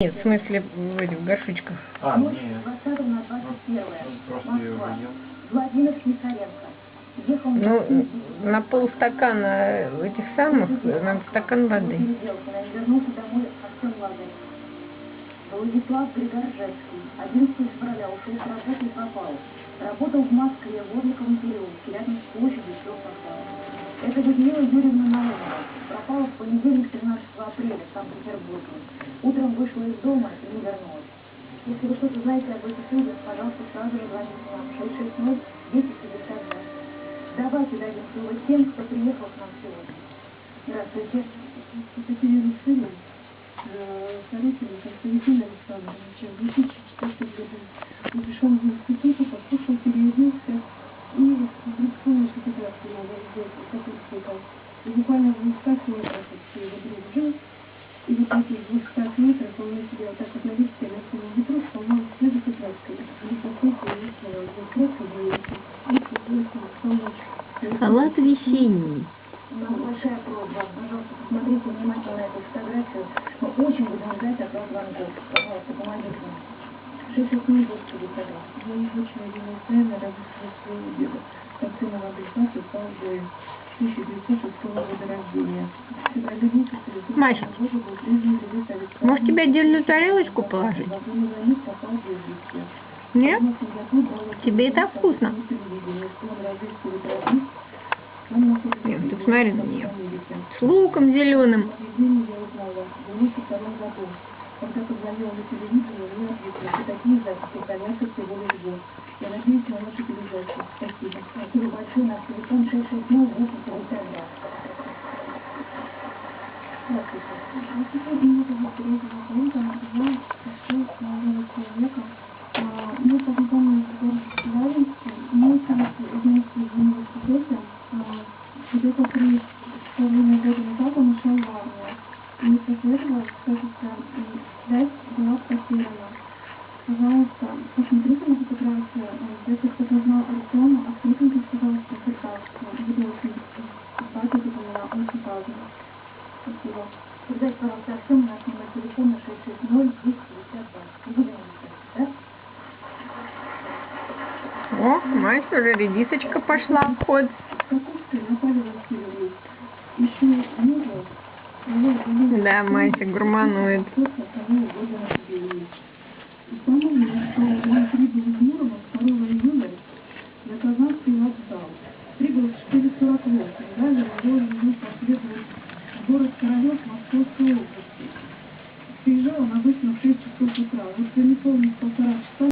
Нет, в смысле в этих горшочках. А, Ночь нет. с 20 на 21 Он просто Москва. выел. Владимир Снисаренко. Ехал на Ну, на полстакана этих самых, на стакан воды. вернулся домой Артем. Владислав Григоржевский. 11 февраля ушел с работы и пропал. Работал в Москве, в Орликовом переулке, рядом с площадью Стрелка Это Людмила Юрьевна Наумова. Пропала в понедельник 13 апреля в Санкт-Петербурге. Утром вышла из дома и не вернулась. Если вы что-то знаете об этих людях, пожалуйста, сразу же звоните нам 660 252. Давайте дадим слово тем, кто приехал к нам сегодня. Здравствуйте. Екатерина Сына, Сорокина Константина Александровича в сделать, как он сказал. И буквально в 200 метрах от его друг жил, и вот в этих 200 метрах он на себя вот так вот на листе, на синем ветру, вспомнил следующей краской. Не. Салат весенний. Большая просьба. Пожалуйста, посмотрите внимательно эту фотографию. Мы очень будем ждать от вас звонков. Пожалуйста, помогите нам. 660 252. Я не очень один из тренеров своего деда. Года признан Елизавета Александровна. Может, тебе отдельную тарелочку положить? Нет? В 19 году дал Тебе и так вкусно? Нет, ты посмотри на нее. С луком зеленым. Поведение я узнала в 92 году. Когда позвонила на телевидение, мне ответили, что такие записи хранятся всего лишь год. На вашу передачу. Спасибо. Спасибо большое. Наш телефон 660 252. Здравствуйте. Сегодня меня зовут Тереза Васильевна, я пришла с молодым человеком. А, Мы познакомились в городе Челябинске. Мы учились в университете. А, Где-то три с половиной года назад он ушел в армию. И после этого, кажется, м, связь была потеряна. Пожалуйста, посмотрите на фотографию. А, Если кто-то знал Артема, Ахметенко сказал, что прекрасно. Буду очень рада, это была очень важно. Спасибо. Передайте, пожалуйста, Артему наш номер телефона 660 252. И будем ждать, да? О, мать уже редисочка пошла в ход. Капусты Наталья Васильевна. Еще мужа. его Да, Мася гурманует. Он прибыл из Мурома 2 июля на Казанский вокзал. Прибыл в 4.48. Далее его ему последовал в город Королев Московской области. Приезжал он обычно в 6 часов утра. Вот неполных полтора часа